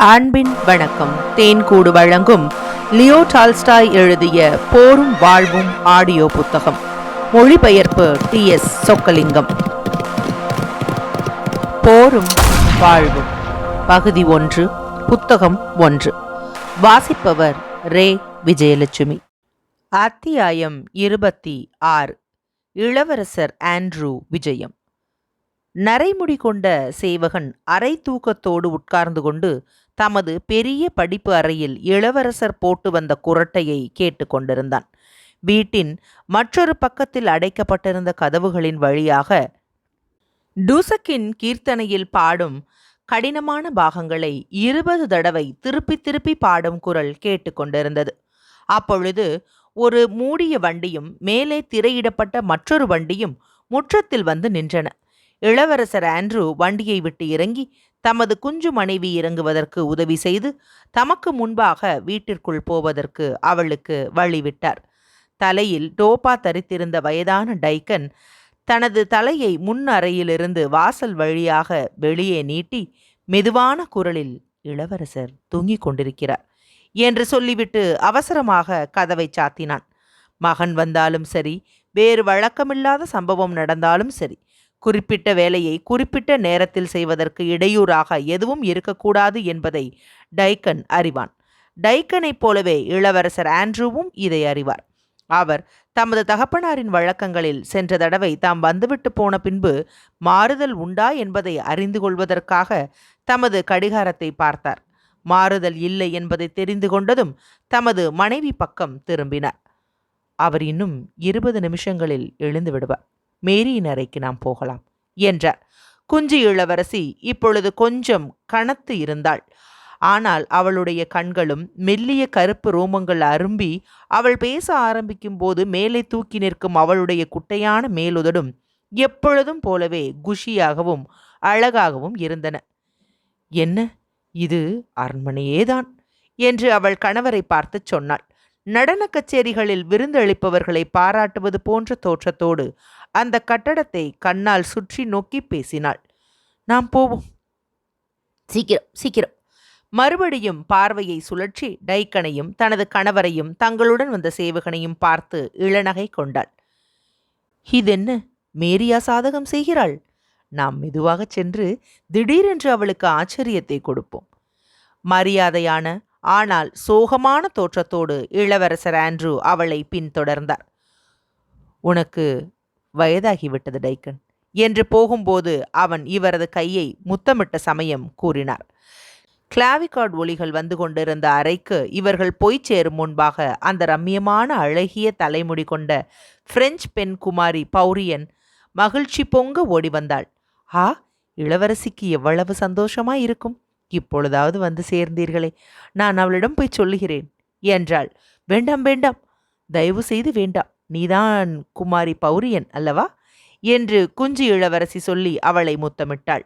அன்பின் வணக்கம். தேன்கூடு வழங்கும் லியோ டால்ஸ்டாய் எழுதிய போரும் வாழ்வும் ஆடியோ புத்தகம். மொழிபெயர்ப்பு டி எஸ் சொக்கலிங்கம். போரும் வாழ்வும். பகுதி ஒன்று புத்தகம் ஒன்று. வாசிப்பவர் ரே. விஜயலட்சுமி. அத்தியாயம் இருபத்தி ஆறு. இளவரசர் ஆண்ட்ரூ விஜயம். நரைமுடி கொண்ட சேவகன் அரை தூக்கத்தோடு உட்கார்ந்து கொண்டு தமது பெரிய படிப்பு அறையில் இளவரசர் போட்டு வந்த குரட்டையை கேட்டுக்கொண்டிருந்தான் வீட்டின் மற்றொரு பக்கத்தில் அடைக்கப்பட்டிருந்த கதவுகளின் வழியாக டூசக்கின் கீர்த்தனையில் பாடும் கடினமான பாகங்களை இருபது தடவை திருப்பி திருப்பி பாடும் குரல் கேட்டுக்கொண்டிருந்தது அப்பொழுது ஒரு மூடிய வண்டியும் மேலே திரையிடப்பட்ட மற்றொரு வண்டியும் முற்றத்தில் வந்து நின்றன. இளவரசர் ஆண்ட்ரூ வண்டியை விட்டு இறங்கி தமது குஞ்சு மனைவி இறங்குவதற்கு உதவி செய்து தமக்கு முன்பாக வீட்டிற்குள் போவதற்கு அவளுக்கு வழிவிட்டார். தலையில் டோபா தரித்திருந்த வயதான டைக்கன் தனது தலையை முன் அறையிலிருந்து வாசல் வழியாக வெளியே நீட்டி மெதுவான குரலில் இளவரசர் தூங்கிக் கொண்டிருக்கிறார் என்று சொல்லிவிட்டு அவசரமாக கதவை சாத்தினான். மகன் வந்தாலும் சரி வேறு வழக்கமில்லாத சம்பவம் நடந்தாலும் சரி குறிப்பிட்ட வேலையை குறிப்பிட்ட நேரத்தில் செய்வதற்கு இடையூறாக எதுவும் இருக்கக்கூடாது என்பதை டைக்கன் அறிவான். டைக்கனைப் போலவே இளவரசர் ஆண்ட்ரூவும் இதை அறிவார். அவர் தமது தகப்பனாரின் வழக்கங்களில் சென்ற தடவை தாம் வந்துவிட்டு போன பின்பு மாறுதல் உண்டா என்பதை அறிந்து கொள்வதற்காக தமது கடிகாரத்தை பார்த்தார். மாறுதல் இல்லை என்பதை தெரிந்து கொண்டதும் தமது மனைவி பக்கம் திரும்பினார். அவர் இன்னும் இருபது நிமிஷங்களில் எழுந்து விடுவார். மேரியின் அறைக்கு நாம் போகலாம் என்றார். குஞ்சு இளவரசி இப்பொழுது கொஞ்சம் கனத்து இருந்தாள். ஆனால் அவளுடைய கண்களும் மெல்லிய கருப்பு ரோமங்கள் அரும்பி அவள் பேச ஆரம்பிக்கும் போது மேலே தூக்கி நிற்கும் அவளுடைய குட்டையான மேலுதடும் எப்பொழுதும் போலவே குஷியாகவும் அழகாகவும் இருந்தன. என்ன? இது அரண்மனையேதான்? என்று அவள் கணவரை பார்த்துச் சொன்னாள். நடன கச்சேரிகளில் விருந்தளிப்பவர்களை பாராட்டுவது போன்ற தோற்றத்தோடு அந்த கட்டடத்தை கண்ணால் சுற்றி நோக்கி பேசினாள். நாம் போவோம். சீக்கிரம் சீக்கிரம். மறுபடியும் பார்வையை சுழற்றி டைக்கனையும் தனது கணவரையும் தங்களுடன் வந்த சேவகனையும் பார்த்து இளநகை கொண்டாள். இதென்ன? மேரியா சாதகம் செய்கிறாள். நாம் மெதுவாகச் சென்று திடீரென்று அவளுக்கு ஆச்சரியத்தை கொடுப்போம். மரியாதையான ஆனால் சோகமான தோற்றத்தோடு இளவரசர் ஆண்ட்ரூ அவளை பின்தொடர்ந்தார். உனக்கு வயதாகிவிட்டது டைக்கன். என்று போகும்போது அவன் இவரது கையை முத்தமிட்ட சமயம் கூறினார். கிளாவிகார்டு ஒளிகள் வந்து கொண்டிருந்த அறைக்கு இவர்கள் போய் சேரும் முன்பாக அந்த ரம்மியமான அழகிய தலைமுடி கொண்ட பிரெஞ்சு பெண் குமாரி பௌரியன் மகிழ்ச்சி பொங்க ஓடி வந்தாள். ஆ இளவரசிக்கு எவ்வளவு சந்தோஷமா இருக்கும். இப்பொழுதாவது வந்து சேர்ந்தீர்களே. நான் அவளிடம் போய் சொல்லுகிறேன் என்றாள். வேண்டாம் வேண்டாம். தயவு செய்து வேண்டாம். நீதான் குமாரி பௌரியன் அல்லவா? என்று குஞ்சு இளவரசி சொல்லி அவளை முத்தமிட்டாள்.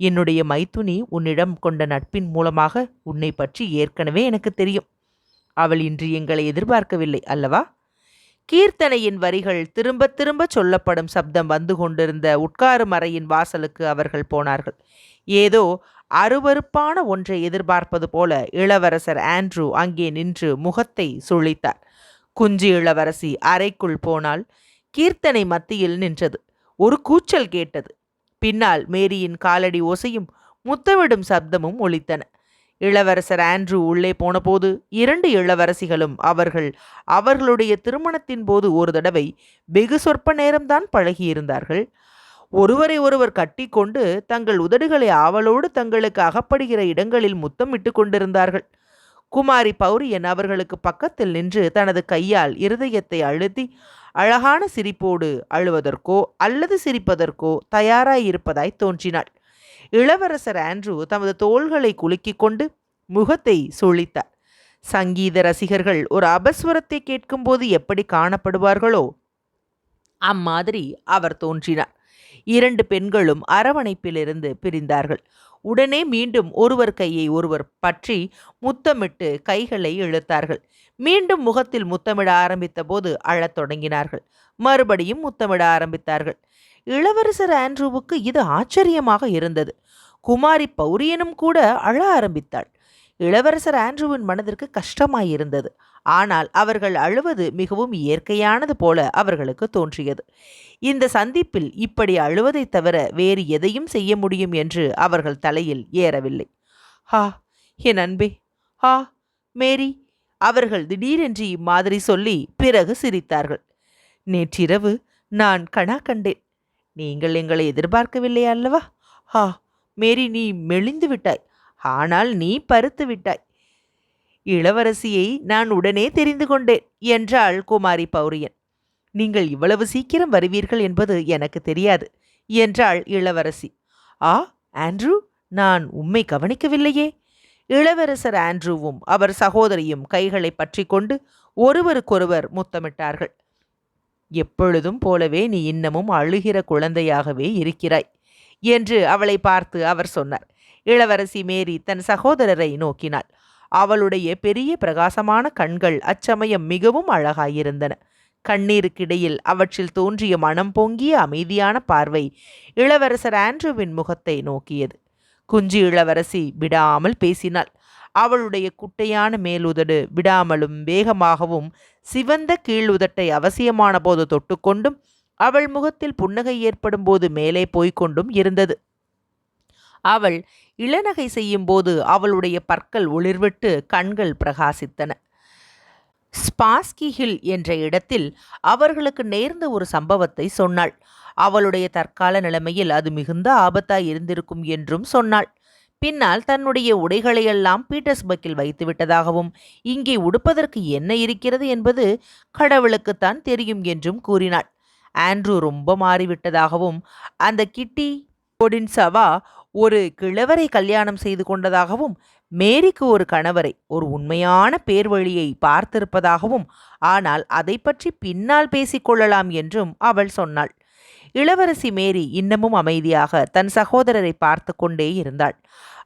என்னுடைய மைத்துனி உன்னிடம் கொண்ட நட்பின் மூலமாக உன்னை பற்றி ஏற்கனவே எனக்கு தெரியும். அவள் இன்று எங்களை எதிர்பார்க்கவில்லை அல்லவா? கீர்த்தனையின் வரிகள் திரும்ப திரும்ப சொல்லப்படும் சப்தம் வந்து கொண்டிருந்த உட்காரும் அறையின் வாசலுக்கு அவர்கள் போனார்கள். ஏதோ அருவருப்பான ஒன்றை எதிர்பார்ப்பது போல இளவரசர் ஆண்ட்ரூ அங்கே நின்று முகத்தை சுழித்தார். குஞ்சு இளவரசி அறைக்குள் போனால் கீர்த்தனை மத்தியில் நின்றது. ஒரு கூச்சல் கேட்டது. பின்னால் மேரியின் காலடி ஓசையும் முத்தமிடும் சப்தமும் ஒலித்தன. இளவரசர் ஆண்ட்ரூ உள்ளே போனபோது இரண்டு இளவரசிகளும் அவர்கள் அவர்களுடைய திருமணத்தின் போது ஒரு தடவை வெகு சொற்ப நேரம்தான் பழகியிருந்தார்கள். ஒருவரை ஒருவர் கட்டிக்கொண்டு தங்கள் உதடுகளை ஆவலோடு தங்களுக்கு அகப்படுகிற இடங்களில் முத்தமிட்டு கொண்டிருந்தார்கள். குமாரி பௌரியன் அவர்களுக்கு பக்கத்தில் நின்று தனது கையால் இருதயத்தை அழுத்தி அழகான சிரிப்போடு அழுவதற்கோ அல்லது சிரிப்பதற்கோ தயாராயிருப்பதாய் தோன்றினாள். இளவரசர் ஆண்ட்ரூ தமது தோள்களை குலுக்கிக் கொண்டு முகத்தை சுழித்தார். சங்கீத ரசிகர்கள் ஒரு அபஸ்வரத்தை கேட்கும்போது எப்படி காணப்படுவார்களோ அம்மாதிரி அவர் தோன்றினார். இரண்டு பெண்களும் அரவணைப்பிலிருந்து பிரிந்தார்கள். உடனே மீண்டும் ஒருவர் கையை ஒருவர் பற்றி முத்தமிட்டு கைகளை இழுத்தார்கள். மீண்டும் முகத்தில் முத்தமிட ஆரம்பித்த போது அழத் தொடங்கினார்கள். மறுபடியும் முத்தமிட ஆரம்பித்தார்கள். இளவரசர் ஆண்ட்ரூவுக்கு இது ஆச்சரியமாக இருந்தது. குமாரி பௌரியனும் கூட அழ ஆரம்பித்தாள். இளவரசர் ஆண்ட்ரூவின் மனதிற்கு கஷ்டமாயிருந்தது. ஆனால் அவர்கள் அழுவது மிகவும் இயற்கையானது போல அவர்களுக்கு தோன்றியது. இந்த சந்திப்பில் இப்படி அழுவதைத் தவிர வேறு எதையும் செய்ய முடியும் என்று அவர்கள் தலையில் ஏறவில்லை. ஹா என் அன்பே! ஹா மேரி! அவர்கள் திடீரென்று இம்மாதிரி சொல்லி பிறகு சிரித்தார்கள். நேற்றிரவு நான் கணா கண்டேன். நீங்கள் எங்களை எதிர்பார்க்கவில்லை அல்லவா? ஹா மேரி நீ மெலிந்து விட்டாய். ஆனால் நீ பருத்து விட்டாய். இளவரசியை நான் உடனே தெரிந்து கொண்டேன் என்றாள் குமாரி பௌரியன். நீங்கள் இவ்வளவு சீக்கிரம் வருவீர்கள் என்பது எனக்கு தெரியாது என்றாள் இளவரசி. ஆ ஆண்ட்ரூ நான் உம்மை கவனிக்கவில்லையே. இளவரசர் ஆண்ட்ரூவும் அவர் சகோதரியும் கைகளை பற்றி கொண்டு ஒருவருக்கொருவர் முத்தமிட்டார்கள். எப்பொழுதும் போலவே நீ இன்னமும் அழுகிற குழந்தையாகவே இருக்கிறாய் என்று அவளை பார்த்து அவர் சொன்னார். இளவரசி மேரி தன் சகோதரரை நோக்கினாள். அவளுடைய பெரிய பிரகாசமான கண்கள் அச்சமயம் மிகவும் அழகாயிருந்தன. கண்ணீருக்கிடையில் அவற்றில் தோன்றிய மனம் பொங்கிய அமைதியான பார்வை இளவரசர் ஆண்ட்ரூவின் முகத்தை நோக்கியது. குஞ்சு இளவரசி விடாமல் பேசினாள். அவளுடைய குட்டையான மேலுதடு விடாமலும் வேகமாகவும் சிவந்த கீழுதட்டை அவசியமான போது தொட்டுக்கொண்டும் அவள் முகத்தில் புன்னகை ஏற்படும் போது மேலே போய்க்கொண்டும் இருந்தது. அவள் இளநகை செய்யும்போது அவளுடைய பற்கள் ஒளிர்விட்டு கண்கள் பிரகாசித்தன. ஸ்பாஸ்கி ஹில் என்ற இடத்தில் அவர்களுக்கு நேர்ந்த ஒரு சம்பவத்தை சொன்னாள். அவளுடைய தற்கால நிலைமையில் அது மிகுந்த ஆபத்தாய் இருந்திருக்கும் என்றும் சொன்னாள். பின்னால் தன்னுடைய உடைகளையெல்லாம் பீட்டர்ஸ்பர்க்கில் வைத்து விட்டதாகவும் இங்கே உடுப்பதற்கு என்ன இருக்கிறது என்பது கடவுளுக்குத்தான் தெரியும் என்றும் கூறினாள். ஆண்ட்ரூ ரொம்ப மாறிவிட்டதாகவும் அந்த கிட்டி பொடின்சவா ஒரு கிழவரை கல்யாணம் செய்து கொண்டதாகவும் மேரிக்கு ஒரு கணவரை ஒரு உண்மையான பேர்வழியை பார்த்திருப்பதாகவும் ஆனால் அதை பற்றி பின்னால் பேசிக்கொள்ளலாம் என்றும் அவள் சொன்னாள். இளவரசி மேரி இன்னமும் அமைதியாக தன் சகோதரரை பார்த்து கொண்டே இருந்தாள்.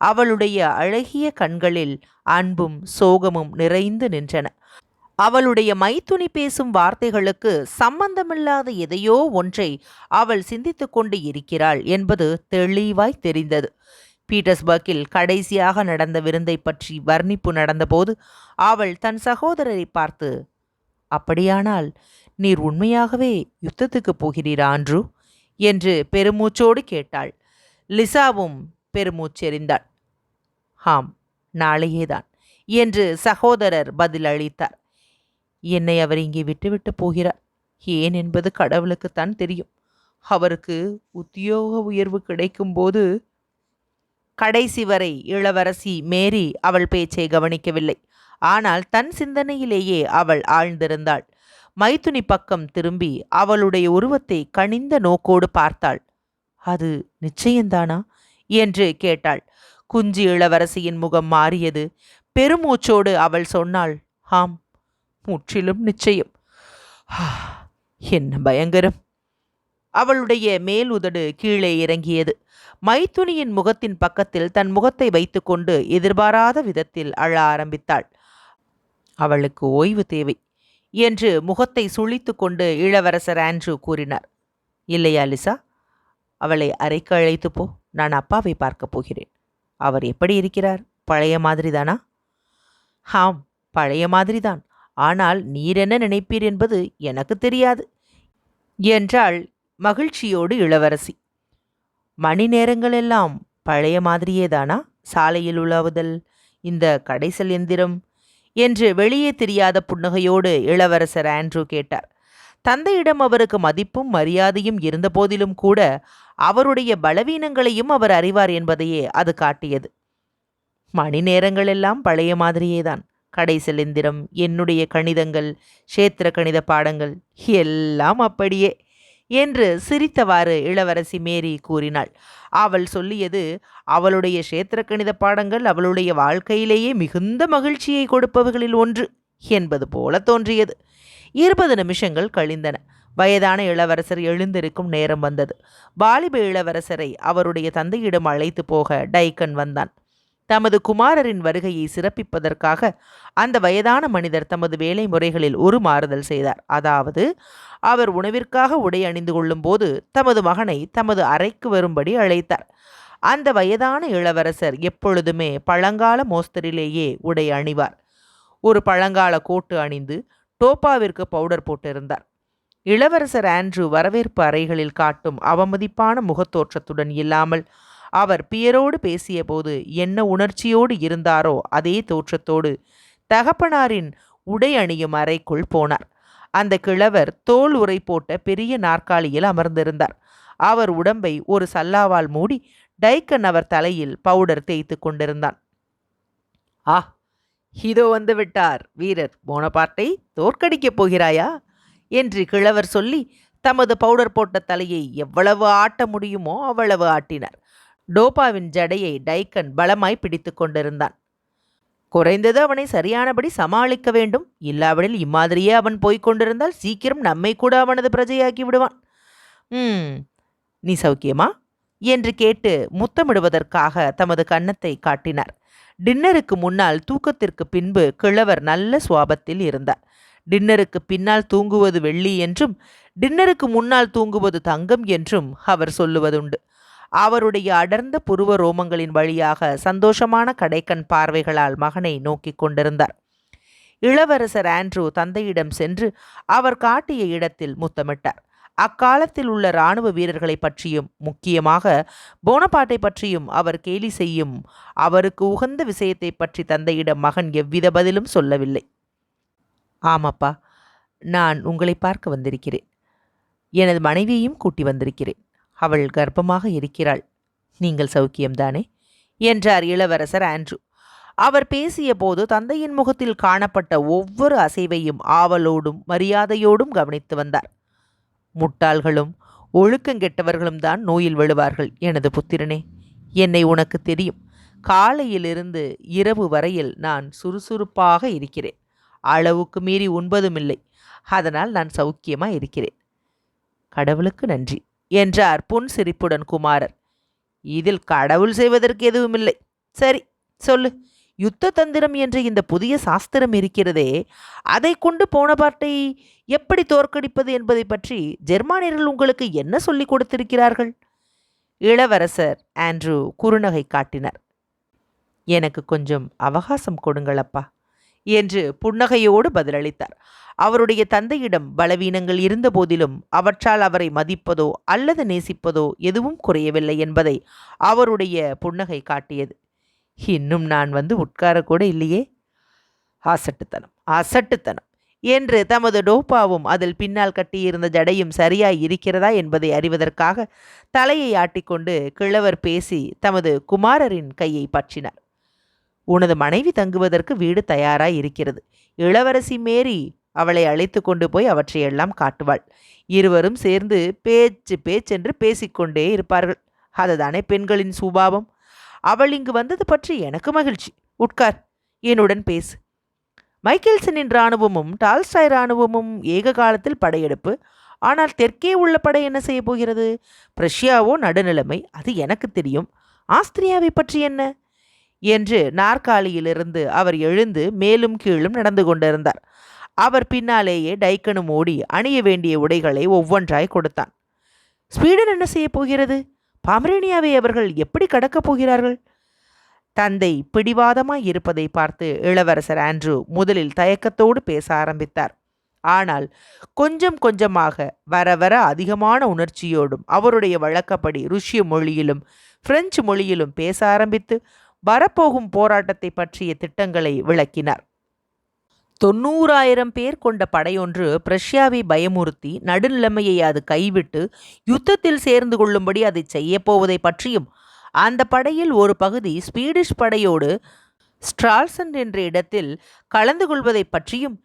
அவளுடைய அழகிய கண்களில் அன்பும் சோகமும் நிறைந்து நின்றன. அவளுடைய மைத்துனி பேசும் வார்த்தைகளுக்கு சம்பந்தமில்லாத எதையோ ஒன்றை அவள் சிந்தித்து கொண்டு இருக்கிறாள் என்பது தெளிவாய் தெரிந்தது. பீட்டர்ஸ்பர்க்கில் கடைசியாக நடந்த விருந்தை பற்றி வர்ணிப்பு நடந்தபோது அவள் தன் சகோதரரை பார்த்து அப்படியானால் நீர் உண்மையாகவே யுத்தத்துக்கு போகிறீரா ஆண்ட்ரூ? என்று பெருமூச்சோடு கேட்டாள். லிசாவும் பெருமூச்செறிந்தாள். ஆம் நாளையேதான் என்று சகோதரர் பதிலளித்தார். என்னை அவர் இங்கே விட்டுவிட்டு போகிறார். ஏன் என்பது கடவுளுக்குத்தான் தெரியும். அவருக்கு உத்தியோக உயர்வு கிடைக்கும்போது கடைசி வரை இளவரசி மேரி அவள் பேச்சை கவனிக்கவில்லை. ஆனால் தன் சிந்தனையிலேயே அவள் ஆழ்ந்திருந்தாள். மைத்துனி பக்கம் திரும்பி அவளுடைய உருவத்தை கனிந்த நோக்கோடு பார்த்தாள். அது நிச்சயந்தானா? என்று கேட்டாள். குஞ்சு இளவரசியின் முகம் மாறியது. பெருமூச்சோடு அவள் சொன்னாள் ஆம் முற்றிலும் நிச்சயம். என்ன பயங்கரம். அவளுடைய மேல் உதடு கீழே இறங்கியது. மைத்துனியின் முகத்தின் பக்கத்தில் தன் முகத்தை வைத்துக்கொண்டு எதிர்பாராத விதத்தில் அழ ஆரம்பித்தாள். அவளுக்கு ஓய்வு தேவை என்று முகத்தை சுழித்து கொண்டு இளவரசர் ஆண்ட்ரூ கூறினார். இல்லையா லிசா? அவளை அறைக்கு அழைத்து போ. நான் அப்பாவை பார்க்கப் போகிறேன். அவர் எப்படி இருக்கிறார்? பழைய மாதிரிதானா? ஆம் பழைய மாதிரிதான். ஆனால் நீர் என்ன நினைப்பீர் என்பது எனக்கு தெரியாது என்றாள் மகிழ்ச்சியோடு இளவரசி. மணி நேரங்களெல்லாம் பழைய மாதிரியேதானா? சாலையில் உலாவுதல் இந்த கடைசல் எந்திரம் என்று வெளியே தெரியாத புன்னகையோடு இளவரசர் ஆண்ட்ரூ கேட்டார். தந்தையிடம் அவருக்கு மதிப்பும் மரியாதையும் இருந்தபோதிலும் கூட அவருடைய பலவீனங்களையும் அவர் அறிவார் என்பதையே அது காட்டியது. மணி நேரங்களெல்லாம் பழைய மாதிரியேதான். கடைசல் என்னுடைய கணிதங்கள் கஷேத்திர கணித பாடங்கள் எல்லாம் அப்படியே என்று சிரித்தவாறு இளவரசி மேரி கூறினாள். அவள் சொல்லியது அவளுடைய கஷேத்திர கணித பாடங்கள் அவளுடைய வாழ்க்கையிலேயே மிகுந்த மகிழ்ச்சியை கொடுப்பவர்களில் ஒன்று என்பது போல தோன்றியது. இருபது நிமிஷங்கள் கழிந்தன. வயதான இளவரசர் எழுந்திருக்கும் நேரம் வந்தது. வாலிப இளவரசரை அவருடைய தந்தையிடம் அழைத்து போக டைக்கன் வந்தான். தமது குமாரரின் வருகையை சிறப்பிப்பதற்காக அந்த வயதான மனிதர் தமது வேலை முறைகளில் ஒரு மாறுதல் செய்தார். அதாவது அவர் உணவிற்காக உடை அணிந்து கொள்ளும்போது தமது மகனை தமது அறைக்கு வரும்படி அழைத்தார். அந்த வயதான இளவரசர் எப்பொழுதுமே பழங்கால மோஸ்தரிலேயே உடை அணிவார். ஒரு பழங்கால கோட்டு அணிந்து டோப்பாவிற்கு பவுடர் போட்டிருந்தார். இளவரசர் ஆண்ட்ரூ வரவேற்பு அறைகளில் காட்டும் அவமதிப்பான முகத்தோற்றத்துடன் இல்லாமல் அவர் பியரோடு பேசியபோது என்ன உணர்ச்சியோடு இருந்தாரோ அதே தோற்றத்தோடு தகப்பனாரின் உடை அணியும் அறைக்குள் போனார். அந்த கிழவர் தோல் உரை போட்ட பெரிய நாற்காலியில் அமர்ந்திருந்தார். அவர் உடம்பை ஒரு சல்லாவால் மூடி டைக்கன் அவர் தலையில் பவுடர் தேய்த்து கொண்டிருந்தான். ஆ இதோ வந்து விட்டார். வீரர் போனபாட்டை தோற்கடிக்கப் போகிறாயா? என்று கிழவர் சொல்லி தமது பவுடர் போட்ட தலையை எவ்வளவு ஆட்ட முடியுமோ அவ்வளவு ஆட்டினார். டோபாவின் ஜடையை டைக்கன் பலமாய் பிடித்து கொண்டிருந்தான். குறைந்தது அவனை சரியானபடி சமாளிக்க வேண்டும். இல்லாவிடில் இம்மாதிரியே அவன் போய்க் கொண்டிருந்தால் சீக்கிரம் நம்மை கூட அவனது பிரஜையாக்கி விடுவான். ம் நீ சௌக்கியமா? என்று கேட்டு முத்தமிடுவதற்காக தமது கன்னத்தை காட்டினார். டின்னருக்கு முன்னால் தூக்கத்திற்கு பின்பு கிழவர் நல்ல சுவாபத்தில் இருந்தார். டின்னருக்கு பின்னால் தூங்குவது வெள்ளி என்றும் டின்னருக்கு முன்னால் தூங்குவது தங்கம் என்றும் அவர் சொல்லுவதுண்டு. அவருடைய அடர்ந்த புருவ ரோமங்களின் வழியாக சந்தோஷமான கடைக்கண் பார்வைகளால் மகனை நோக்கிக் கொண்டிருந்தார். இளவரசர் ஆண்ட்ரூ தந்தையிடம் சென்று அவர் காட்டிய இடத்தில் முத்தமிட்டார். அக்காலத்தில் உள்ள இராணுவ வீரர்களை பற்றியும் முக்கியமாக போனபாட்டை பற்றியும் அவர் கேலி செய்யும் அவருக்கு உகந்த விஷயத்தை பற்றி தந்தையிடம் மகன் எவ்வித பதிலும் சொல்லவில்லை. ஆமாப்பா நான் உங்களை பார்க்க வந்திருக்கிறேன். எனது மனைவியையும் கூட்டி வந்திருக்கிறேன். அவள் கர்ப்பமாக இருக்கிறாள். நீங்கள் சௌக்கியம்தானே? என்றார் இளவரசர் ஆண்ட்ரூ. அவர் பேசிய போது தந்தையின் முகத்தில் காணப்பட்ட ஒவ்வொரு அசைவையும் ஆவலோடும் மரியாதையோடும் கவனித்து வந்தார். முட்டாள்களும் ஒழுக்கங்கெட்டவர்களும் தான் நோயில் விழுவார்கள் எனது புத்திரனே. என்னை உனக்கு தெரியும். காலையிலிருந்து இரவு வரையில் நான் சுறுசுறுப்பாக இருக்கிறேன். அளவுக்கு மீறி உண்பதுமில்லை. அதனால் நான் சௌக்கியமாக இருக்கிறேன். கடவுளுக்கு நன்றி. என்றார் புன் சிரிப்புடன் குமாரர். இதில் கடவுள் செய்வதற்கு எதுவுமில்லை. சரி சொல்லு. யுத்த தந்திரம் என்ற இந்த புதிய சாஸ்திரம் இருக்கிறதே அதை கொண்டு போனபாட்டை எப்படி தோற்கடிப்பது என்பதை பற்றி ஜெர்மானியர்கள் உங்களுக்கு என்ன சொல்லிக் கொடுத்திருக்கிறார்கள்? இளவரசர் ஆண்ட்ரூ குறுநகை காட்டினார். எனக்கு கொஞ்சம் அவகாசம் கொடுங்கள் அப்பா என்று புன்னகையோடு பதிலளித்தார். அவருடைய தந்தையிடம் பலவீனங்கள் இருந்த போதிலும் அவற்றால் அவரை மதிப்பதோ அல்லது நேசிப்பதோ எதுவும் குறையவில்லை என்பதை அவருடைய புன்னகை காட்டியது. இன்னும் நான் வந்து உட்காரக்கூட இல்லையே. அசட்டுத்தனம் அசட்டுத்தனம். என்று தமது டோப்பாவும் அதில் பின்னால் கட்டியிருந்த ஜடையும் சரியாய் இருக்கிறதா என்பதை அறிவதற்காக தலையை ஆட்டிக்கொண்டு கிழவர் பேசி தமது குமாரரின் கையை பற்றினார். உனது மனைவி தங்குவதற்கு வீடு தயாராய் இருக்கிறது. இளவரசி மேரி அவளை அழைத்து கொண்டு போய் அவற்றையெல்லாம் காட்டுவாள். இருவரும் சேர்ந்து பேச்சு பேச்சென்று பேசிக்கொண்டே இருப்பார்கள். அதுதானே பெண்களின் சுபாவம். அவள் இங்கு வந்தது பற்றி எனக்கு மகிழ்ச்சி. உட்கார். என்னுடன் பேசு. மைக்கேல்சனின் இராணுவமும் டால்ஸ்டாய் இராணுவமும் ஏக காலத்தில் படையெடுப்பு. ஆனால் தெற்கே உள்ள படை என்ன செய்ய போகிறது? பிரஷ்யாவோ நடுநிலைமை? அது எனக்கு தெரியும். ஆஸ்திரியாவை பற்றி என்ன? என்று நாற்காலியிலிருந்து அவர் எழுந்து மேலும் கீழும் நடந்து கொண்டிருந்தார். அவர் பின்னாலேயே டைக்கனும் ஓடி அணிய வேண்டிய உடைகளை ஒவ்வொன்றாய் கொடுத்தான். ஸ்வீடன் என்ன செய்யப் போகிறது? பாமரேனியாவை அவர்கள் எப்படி கடக்கப் போகிறார்கள்? தந்தை பிடிவாதமாய் இருப்பதை பார்த்து இளவரசர் ஆண்ட்ரூ முதலில் தயக்கத்தோடு பேச ஆரம்பித்தார். ஆனால் கொஞ்சம் கொஞ்சமாக வர வர அதிகமான உணர்ச்சியோடும் அவருடைய வழக்கப்படி ருஷ்ய மொழியிலும் பிரெஞ்சு மொழியிலும் பேச ஆரம்பித்து வரப்போகும் போராட்டத்தை பற்றிய திட்டங்களை விளக்கினார். தொண்ணூறாயிரம் பேர் கொண்ட படையொன்று பிரஷ்யாவை பயமுறுத்தி நடுநிலைமையை அது கைவிட்டு யுத்தத்தில் சேர்ந்து கொள்ளும்படி அதை செய்யப்போவதை பற்றியும் அந்த படையில் ஒரு பகுதி ஸ்வீடிஷ் படையோடு ஸ்ட்ரால்சன் என்ற இடத்தில் கலந்து கொள்வதை பற்றியும்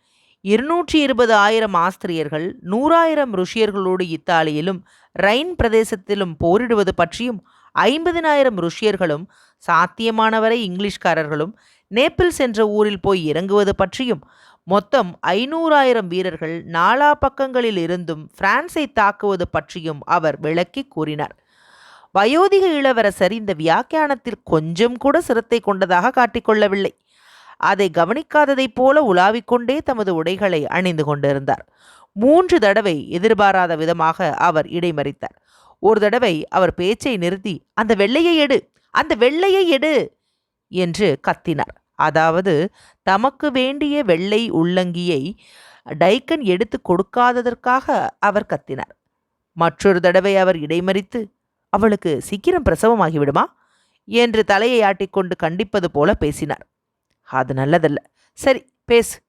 இருநூற்றி இருபது ஆயிரம் ஆஸ்திரியர்கள் நூறாயிரம் ருஷியர்களோடு இத்தாலியிலும் ரைன் பிரதேசத்திலும் போரிடுவது பற்றியும் ஐம்பதினாயிரம் ருஷியர்களும் சாத்தியமானவரை இங்கிலீஷ்காரர்களும் நேப்பிள்ஸ் என்ற ஊரில் போய் இறங்குவது பற்றியும் மொத்தம் ஐநூறாயிரம் வீரர்கள் நாலா பக்கங்களில் இருந்தும் பிரான்ஸை தாக்குவது பற்றியும் அவர் விளக்கி கூறினார். வயோதிக இளவரசர் இந்த வியாக்கியானத்தில் கொஞ்சம் கூட சிரத்தை கொண்டதாக காட்டிக்கொள்ளவில்லை அதை கவனிக்காததைப் போல உலாவிக்கொண்டே தமது உடைகளை அணிந்து கொண்டிருந்தார். மூன்று தடவை எதிர்பாராத விதமாக அவர் இடைமறித்தார். ஒரு தடவை அவர் பேச்சை நிறுத்தி அந்த வெள்ளையை எடு அந்த வெள்ளையை எடு என்று கத்தினார். அதாவது தமக்கு வேண்டிய வெள்ளை உள்ளங்கியை டைக்கன் எடுத்து கொடுக்காததற்காக அவர் கத்தினார். மற்றொரு தடவை அவர் இடைமறித்து அவளுக்கு சீக்கிரம் பிரசவமாகிவிடுமா? என்று தலையை ஆட்டிக்கொண்டு கண்டிப்பது போல பேசினார். அது நல்லதல்ல. சரி பேசு.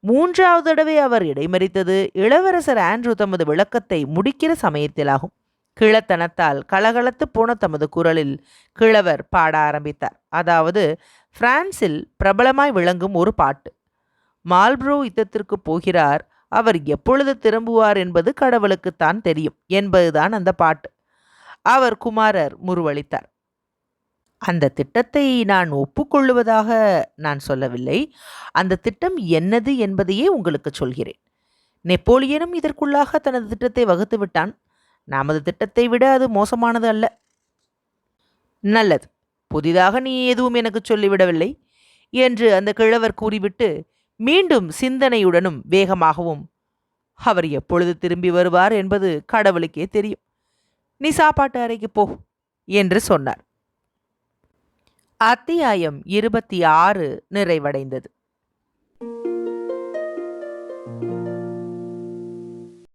மூன்றாவது தடவை அவர் இடைமறித்தது இளவரசர் ஆண்ட்ரூ தமது விளக்கத்தை முடிக்கிற சமயத்திலாகும். கிழத்தனத்தால் கலகலத்து போன தமது குரலில் கிழவர் பாட ஆரம்பித்தார். அதாவது பிரான்சில் பிரபலமாய் விளங்கும் ஒரு பாட்டு. மால்ப்ரோ யுத்தத்திற்கு போகிறார் அவர் எப்பொழுது திரும்புவார் என்பது கடவுளுக்குத்தான் தெரியும் என்பதுதான் அந்த பாட்டு. அவர் குமாரர் முருவளித்தார் அந்த திட்டத்தை நான் ஒப்புக்கொள்ளுவதாக நான் சொல்லவில்லை. அந்த திட்டம் என்னது என்பதையே உங்களுக்கு சொல்கிறேன். நெப்போலியனும் இதற்குள்ளாக தனது திட்டத்தை வகுத்து விட்டான். நமது திட்டத்தை விட அது மோசமானது அல்ல. நல்லது. புதிதாக நீ எதுவும் எனக்கு சொல்லிவிடவில்லை என்று அந்த கிழவர் கூறிவிட்டு மீண்டும் சிந்தனையுடனும் வேகமாகவும் அவர் எப்பொழுது திரும்பி வருவார் என்பது கடவுளுக்கே தெரியும். நீ சாப்பாட்டு அறைக்கு போ என்று சொன்னார். அத்தியாயம் இருபத்தி ஆறு நிறைவடைந்தது.